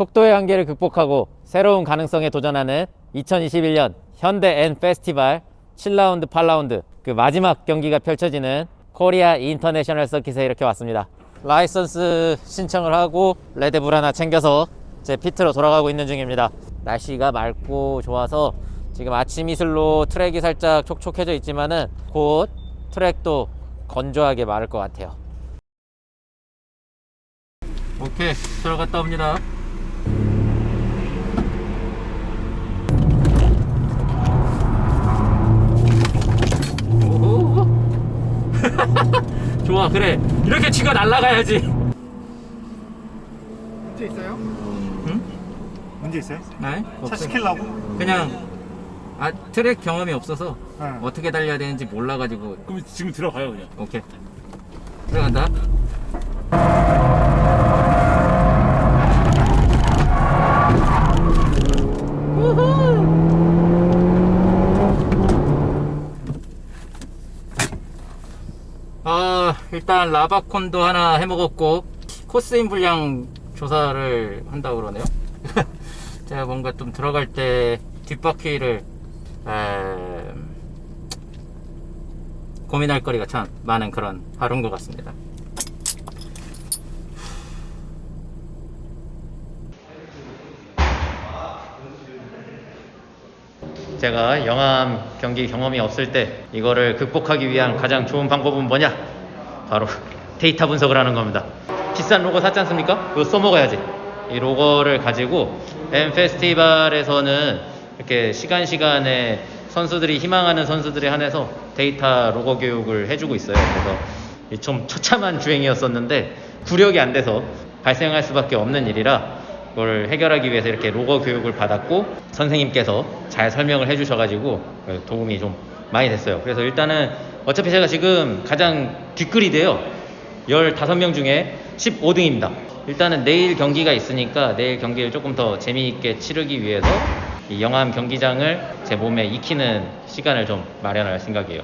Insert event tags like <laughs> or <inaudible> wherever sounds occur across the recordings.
속도의 한계를 극복하고 새로운 가능성에 도전하는 2021년 현대 N 페스티벌 7라운드, 8라운드 그 마지막 경기가 펼쳐지는 코리아 인터내셔널 서킷에 이렇게 왔습니다. 라이선스 신청을 하고 레드불 하나 챙겨서 제 피트로 돌아가고 있는 중입니다. 날씨가 맑고 좋아서 지금 아침 이슬로 트랙이 살짝 촉촉해져 있지만은 곧 트랙도 건조하게 마를 것 같아요. 오케이 들어갔다 옵니다. <laughs> 좋아 그래 이렇게 쥐가 날아가야지. 문제 있어요? 응? 문제 있어요? 네? 차 시킬라고? 그냥 아 트랙 경험이 없어서 네. 어떻게 달려야 되는지 몰라가지고 그럼 지금 들어가요 그냥 오케이 들어간다 아 일단 라바콘도 하나 해먹었고 코스인 분량 조사를 한다고 그러네요 <laughs> 제가 뭔가 좀 들어갈 때 뒷바퀴를 에... 고민할 거리가 참 많은 그런 하루인 것 같습니다. 제가 영암 경기 경험이 없을 때 이거를 극복하기 위한 가장 좋은 방법은 뭐냐? 바로 데이터 분석을 하는 겁니다. 비싼 로고 샀지 않습니까? 이거 써먹어야지. 이 로고를 가지고 M 페스티벌에서는 이렇게 시간 시간에 선수들이 희망하는 선수들에 한해서 데이터 로고 교육을 해주고 있어요. 그래서 이좀 처참한 주행이었었는데 구력이 안 돼서 발생할 수밖에 없는 일이라 그걸 해결하기 위해서 이렇게 로고 교육을 받았고 선생님께서 잘 설명을 해주셔가지고 도움이 좀 많이 됐어요. 그래서 일단은 어차피 제가 지금 가장 뒷글이돼요. 15명 중에 15등입니다. 일단은 내일 경기가 있으니까 내일 경기를 조금 더 재미있게 치르기 위해서 이 영암 경기장을 제 몸에 익히는 시간을 좀 마련할 생각이에요.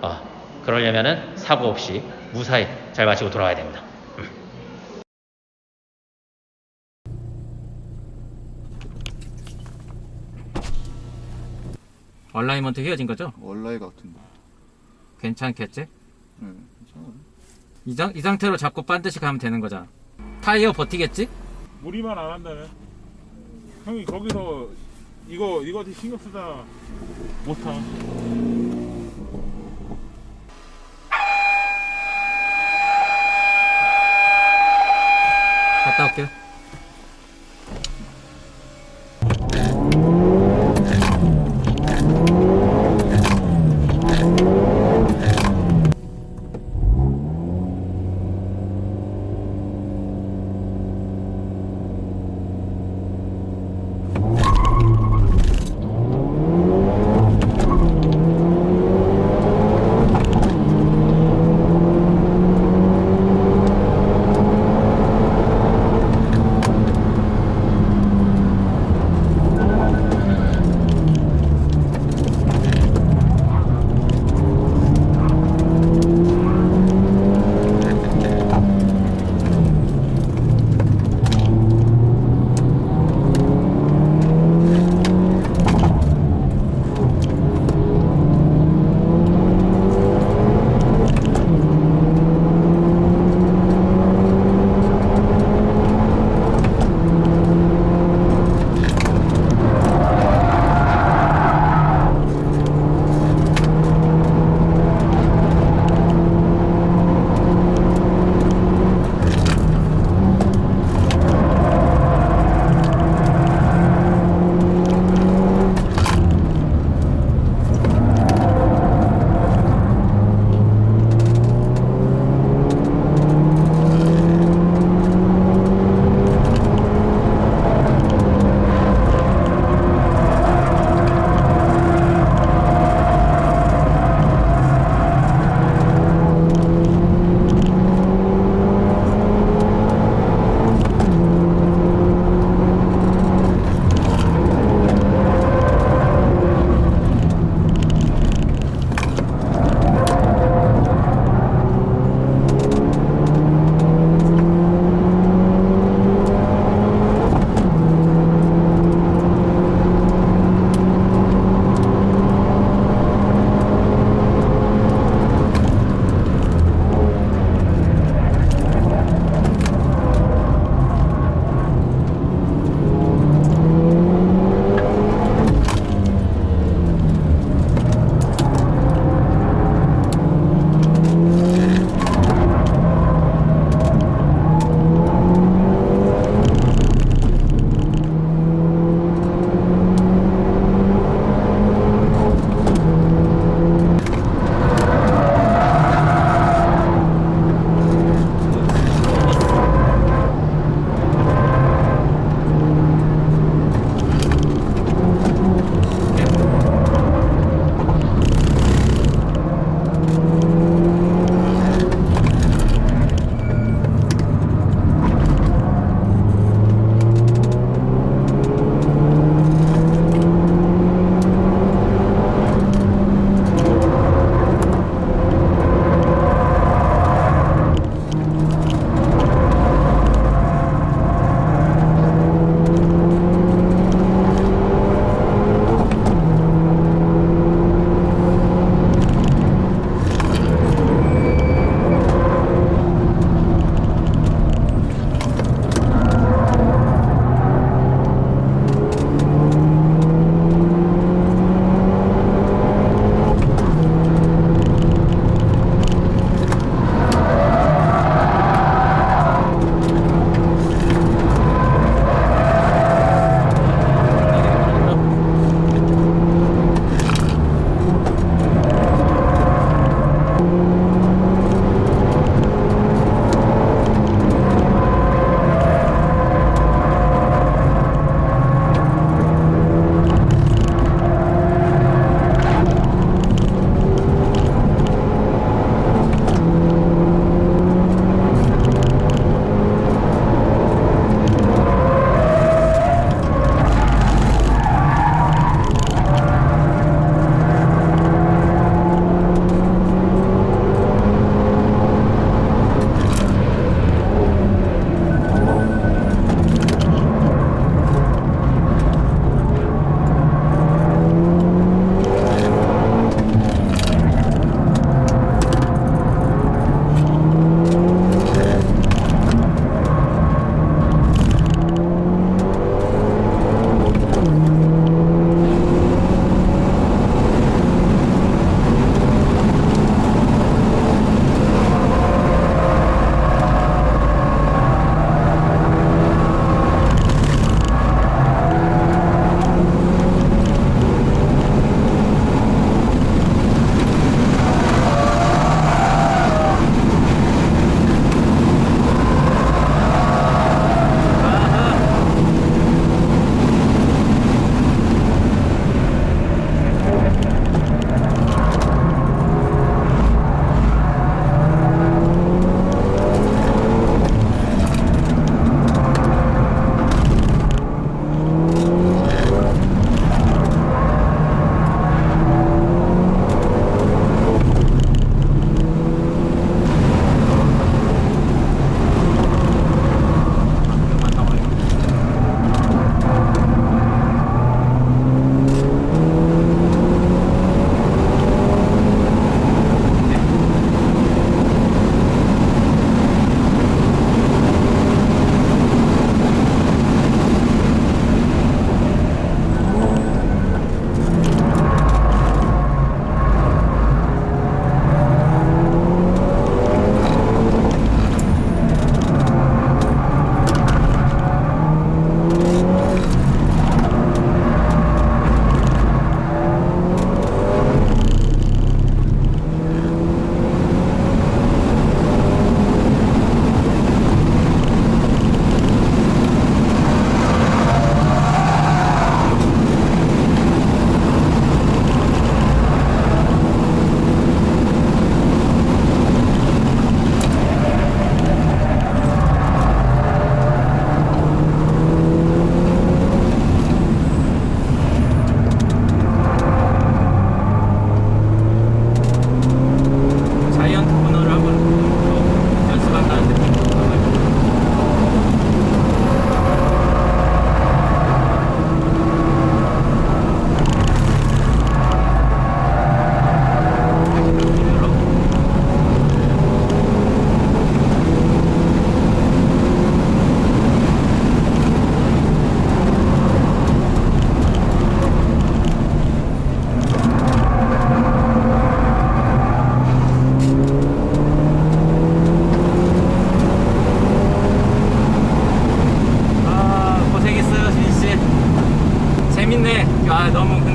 아, 그러려면은 사고 없이 무사히 잘 마치고 돌아와야 됩니다. 음. 얼라이먼트 휘어진 거죠? 원라이 같은데. 괜찮겠지? 네, 괜찮아요. 이, 장- 이 상태로 자꾸 반드시 가면 되는 거잖아. 타이어 버티겠지? 무리만 안 한다면 형이 거기서 이거 이거 신경 쓰다 못하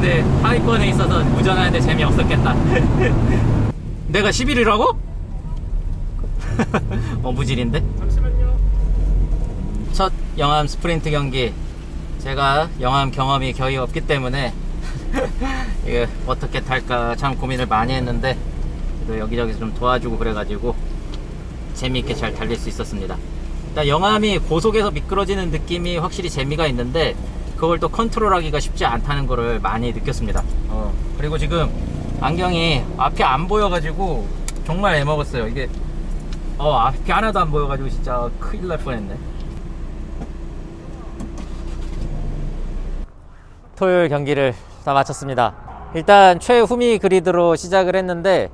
근데 하위권에 있어서 무전하는데 재미없었겠다 <laughs> 내가 11이라고? <laughs> 어 무질인데? 잠시만요 첫 영암 스프린트 경기 제가 영암 경험이 거의 없기 때문에 <laughs> 이게 어떻게 탈까 참 고민을 많이 했는데 또 여기저기서 좀 도와주고 그래가지고 재미있게 잘 달릴 수 있었습니다. 일단 영암이 고속에서 미끄러지는 느낌이 확실히 재미가 있는데 그걸 또 컨트롤하기가 쉽지 않다는 거를 많이 느꼈습니다 어, 그리고 지금 안경이 앞이 안 보여가지고 정말 애먹었어요 이게 어 앞이 하나도 안 보여가지고 진짜 큰일 날 뻔했네 토요일 경기를 다 마쳤습니다. 일단 최후미 그리드로 시작을 했는데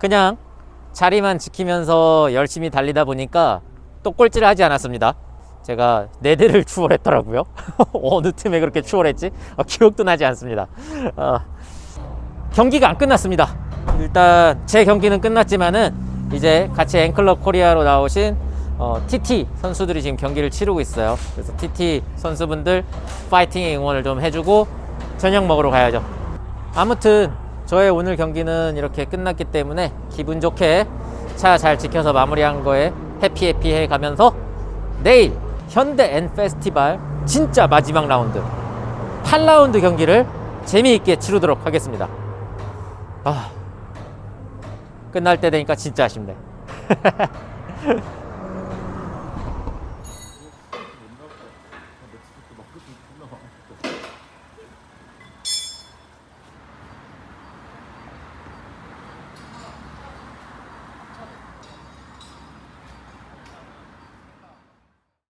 그냥 자리만 지키면서 열심히 달리다 보니까 또 꼴찌를 하지 않았습니다. 제가 네 대를 <laughs> 추월했더라고요. <laughs> 어느 틈에 그렇게 추월했지? 어, 기억도 나지 않습니다. 어, 경기가 안 끝났습니다. 일단 제 경기는 끝났지만은 이제 같이 앵클럽 코리아로 나오신 어, TT 선수들이 지금 경기를 치르고 있어요. 그래서 TT 선수분들 파이팅 응원을 좀 해주고 저녁 먹으러 가야죠. 아무튼 저의 오늘 경기는 이렇게 끝났기 때문에 기분 좋게 차 잘 지켜서 마무리한 거에 해피해피해 가면서 내일 현대 N 페스티벌 진짜 마지막 라운드 8라운드 경기를 재미있게 치르도록 하겠습니다. 아 끝날 때 되니까 진짜 아쉽네. <laughs>